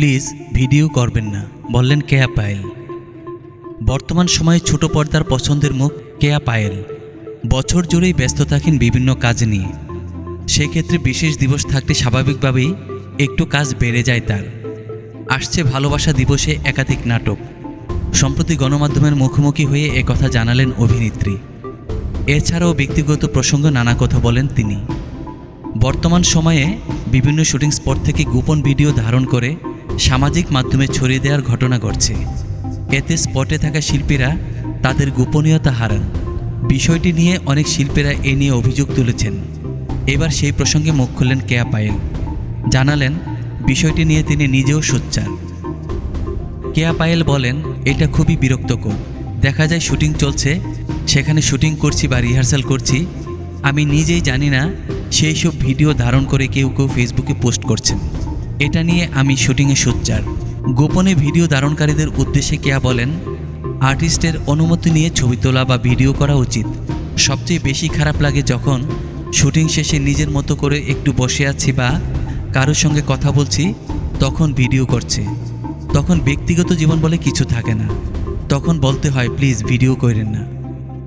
Please video করবেন না। বললেন কেয়া পায়েল। বর্তমান সময়ে ছোট পর্দার পছন্দের মুখ কেয়া পায়েল। বছর জুড়েই ব্যস্ত থাকেন বিভিন্ন কাজ নিয়ে। সেক্ষেত্রে বিশেষ দিবস থাকতে স্বাভাবিকভাবেই একটু কাজ বেড়ে যায় তার। আসছে ভালোবাসা দিবসে একাধিক নাটক। সম্প্রতি গণমাধ্যমের মুখোমুখি হয়ে একথা জানালেন অভিনেত্রী। এছাড়াও ব্যক্তিগত প্রসঙ্গ নানা কথা বলেন তিনি। বর্তমান সময়ে বিভিন্ন শুটিং স্পট থেকে গোপন ভিডিও ধারণ করে সামাজিক মাধ্যমে ছড়িয়ে দেওয়ার ঘটনা ঘটছে। এতে স্পটে থাকা শিল্পীরা তাদের গোপনীয়তা হারান। বিষয়টি নিয়ে অনেক শিল্পীরা এ নিয়ে অভিযোগ তুলেছেন। এবার সেই প্রসঙ্গে মুখ খুললেন কেয়া পায়েল। জানালেন, বিষয়টি নিয়ে তিনি নিজেও সোচ্চার। কেয়া পায়েল বলেন, এটা খুবই বিরক্তকর। দেখা যায় শুটিং চলছে, সেখানে শুটিং করছি বা রিহার্সাল করছি। আমি নিজেই জানি না, সেই সব ভিডিও ধারণ করে কেউ কেউ ফেসবুকে পোস্ট করছেন। এটা নিয়ে আমি শুটিংয়ে সোচ্চার। গোপনে ভিডিও ধারণকারীদের উদ্দেশ্যে কেয়া বলেন, আর্টিস্টের অনুমতি নিয়ে ছবি তোলা বা ভিডিও করা উচিত। সবচেয়ে বেশি খারাপ লাগে যখন শুটিং শেষে নিজের মতো করে একটু বসে আছি বা কারোর সঙ্গে কথা বলছি, তখন ভিডিও করছে। তখন ব্যক্তিগত জীবন বলে কিছু থাকে না। তখন বলতে হয়, প্লিজ ভিডিও করেন না।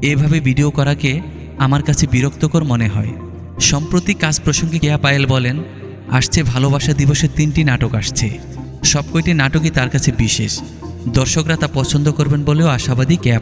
এভাবে ভিডিও করাকে আমার কাছে বিরক্তকর মনে হয়। সম্প্রতি কাজ প্রসঙ্গে কেয়া পায়েল বলেন আসছে ভালোবাসা দিবসের তিনটি নাটক আসছে। সবকটি নাটকই তার কাছে বিশেষ। দর্শকরা তা পছন্দ করবেন বলেও আশাবাদী কেয়া